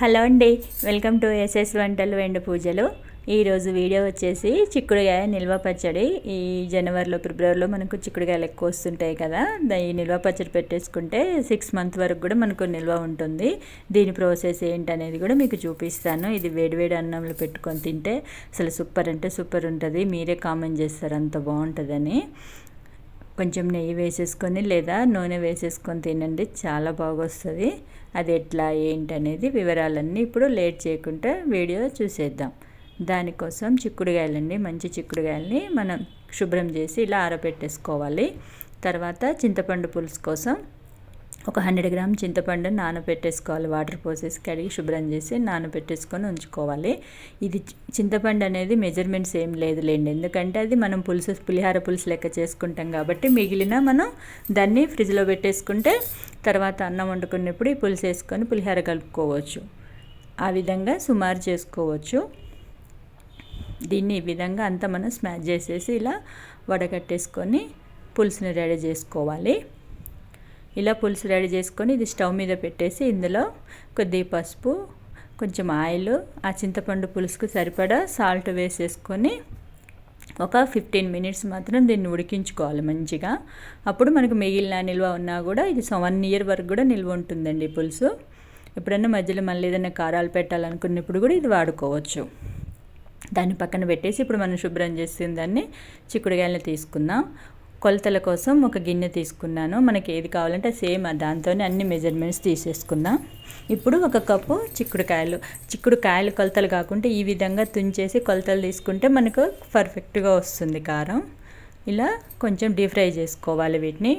Hello అండి welcome to SS వంటలు వెండి పూజలు. ఈరోజు వీడియో వచ్చేసి చిక్కుడుగాయ నిల్వ పచ్చడి. ఈ జనవరిలో ఫిబ్రవరిలో మనకు చిక్కుడుగాయలు ఎక్కువ వస్తుంటాయి కదా ఈ నిల్వ పచ్చడి పెట్టేసుకుంటే సిక్స్ మంత్ వరకు కూడా మనకు నిల్వ ఉంటుంది. దీని ప్రాసెస్ ఏంటనేది కూడా మీకు చూపిస్తాను. ఇది వేడివేడి అన్నంలో పెట్టుకొని తింటే అసలు సూపర్ అంటే సూపర్ ఉంటుంది. మీరే కామెంట్ చేస్తారు అంత బాగుంటుందని. కొంచెం నెయ్యి వేసేసుకొని లేదా నూనె వేసేసుకొని తినండి. చాలా బాగొస్తుంది. అది ఎట్లా ఏంటి అనేది వివరాలన్నీ ఇప్పుడు లేట్ చేయకుండా వీడియో చూసేద్దాం. దానికోసం చిక్కుడుగాయలండి. మంచి చిక్కుడుగాయలని మనం శుభ్రం చేసి ఇలా ఆరబెట్టేసుకోవాలి. తర్వాత చింతపండు పులుసు కోసం ఒక హండ్రెడ్ గ్రామ్ చింతపండు నానబెట్టేసుకోవాలి. వాటర్ పోసేసి కడిగి శుభ్రం చేసి నానబెట్టేసుకొని ఉంచుకోవాలి. ఇది చింతపండు అనేది మెజర్మెంట్స్ ఏం లేదులేండి. ఎందుకంటే అది మనం పులుసు పులిహార పులుసు లెక్క చేసుకుంటాం కాబట్టి మిగిలిన మనం దాన్ని ఫ్రిడ్జ్లో పెట్టేసుకుంటే తర్వాత అన్నం వండుకున్నప్పుడు ఈ పులుసు వేసుకొని పులిహార కలుపుకోవచ్చు. ఆ విధంగా సుమారు చేసుకోవచ్చు. దీన్ని ఈ విధంగా అంతా మనం స్మాష్ చేసేసి ఇలా వడగట్టేసుకొని పులుసుని రెడీ చేసుకోవాలి. ఇలా పులుసు రెడీ చేసుకొని ఇది స్టవ్ మీద పెట్టేసి ఇందులో కొద్దిగా పసుపు కొంచెం ఆయిల్ ఆ చింతపండు పులుసుకు సరిపడా సాల్ట్ వేసేసుకొని ఒక ఫిఫ్టీన్ మినిట్స్ మాత్రం దీన్ని ఉడికించుకోవాలి మంచిగా. అప్పుడు మనకు మిగిలిన నిల్వ ఉన్నా కూడా ఇది వన్ ఇయర్ వరకు కూడా నిల్వ ఉంటుందండి పులుసు. ఎప్పుడైనా మధ్యలో మళ్ళీ ఏదైనా కారాలు పెట్టాలనుకున్నప్పుడు కూడా ఇది వాడుకోవచ్చు. దాన్ని పక్కన పెట్టేసి ఇప్పుడు మనం శుభ్రం చేసిన దాన్ని చిక్కుడుగాయలను తీసుకుందాం. కొలతల కోసం ఒక గిన్నె తీసుకున్నాను. మనకి ఏది కావాలంటే సేమ్ దాంతోనే అన్ని మెజర్మెంట్స్ తీసేసుకుందాం. ఇప్పుడు ఒక కప్పు చిక్కుడుకాయలు. చిక్కుడుకాయలు కొలతలు కాకుండా ఈ విధంగా తుంచేసి కొలతలు తీసుకుంటే మనకు పర్ఫెక్ట్గా వస్తుంది కారం. ఇలా కొంచెం డీప్ ఫ్రై చేసుకోవాలి వీటిని.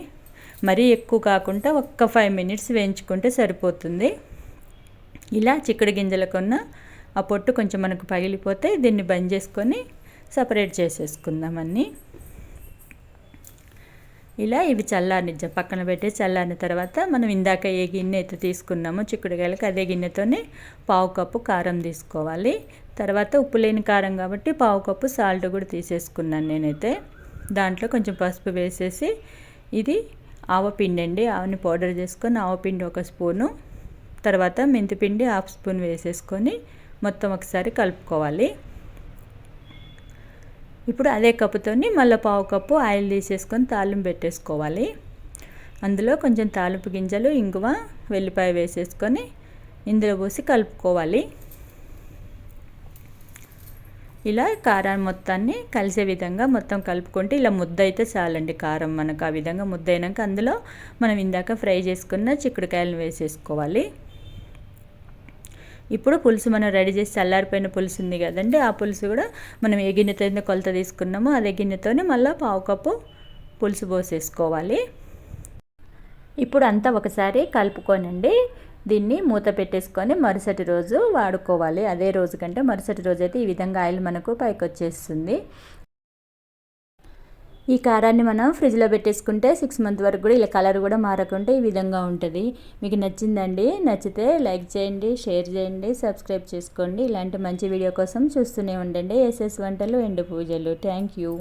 మరీ ఎక్కువ కాకుండా ఒక్క ఫైవ్ మినిట్స్ వేయించుకుంటే సరిపోతుంది. ఇలా చిక్కుడు గింజలకున్న ఆ పొట్టు కొంచెం మనకు పగిలిపోతే దీన్ని బంద్ చేసుకొని సపరేట్ చేసేసుకుందాం అన్నీ. ఇలా ఇవి చల్లారని పక్కన పెట్టి చల్లారిన తర్వాత మనం ఇందాక ఏ గిన్నె అయితే తీసుకున్నామో చిక్కుడుకాయలకి అదే గిన్నెతోనే పావు కప్పు కారం తీసుకోవాలి. తర్వాత ఉప్పు లేని కారం కాబట్టి పావు కప్పు సాల్ట్ కూడా తీసేసుకున్నాను నేనైతే. దాంట్లో కొంచెం పసుపు వేసేసి ఇది ఆవపిండి అండి ఆవుని పౌడర్ చేసుకొని ఆవపిండి ఒక స్పూను. తర్వాత మెంతిపిండి హాఫ్ స్పూన్ వేసేసుకొని మొత్తం ఒకసారి కలుపుకోవాలి. ఇప్పుడు అదే కప్పుతోని మళ్ళీ పావు కప్పు ఆయిల్ తీసేసుకొని తాలింపు పెట్టేసుకోవాలి. అందులో కొంచెం తాలింపు గింజలు ఇంగువ వెల్లిపాయ వేసేసుకొని ఇందులో పోసి కలుపుకోవాలి. ఇలా కారం మొత్తాన్ని కలిసే విధంగా మొత్తం కలుపుకుంటే ఇలా ముద్ద అయితే చాలండి కారం మనకు ఆ విధంగా ముద్ద అయినాక అందులో మనం ఇందాక ఫ్రై చేసుకున్న చిక్కుడుకాయలను వేసేసుకోవాలి. ఇప్పుడు పులుసు మనం రెడీ చేసి చల్లారిపోయిన పులుసు ఉంది కదండి ఆ పులుసు కూడా మనం ఏ గిన్నెతో కొలత తీసుకున్నామో అదే గిన్నెతోనే మళ్ళీ పావు కప్పు పులుసు పోసేసుకోవాలి. ఇప్పుడు అంతా ఒకసారి కలుపుకోనండి. దీన్ని మూత పెట్టేసుకొని మరుసటి రోజు వాడుకోవాలి. అదే రోజు కంటే మరుసటి రోజు అయితే ఈ విధంగా ఆయిల్ మనకు పైకి వచ్చేస్తుంది ఈ కారాన్ని మనం ఫ్రిడ్జ్లో పెట్టేసుకుంటే సిక్స్ మంత్ వరకు కూడా ఇలా కలర్ కూడా మారకుండా ఈ విధంగా ఉంటుంది. మీకు నచ్చిందండి నచ్చితే లైక్ చేయండి షేర్ చేయండి సబ్స్క్రైబ్ చేసుకోండి. ఇలాంటి మంచి వీడియో కోసం చూస్తూనే ఉండండి. ఎస్ఎస్ వంటలు ఎండు పూజలు. Thank you.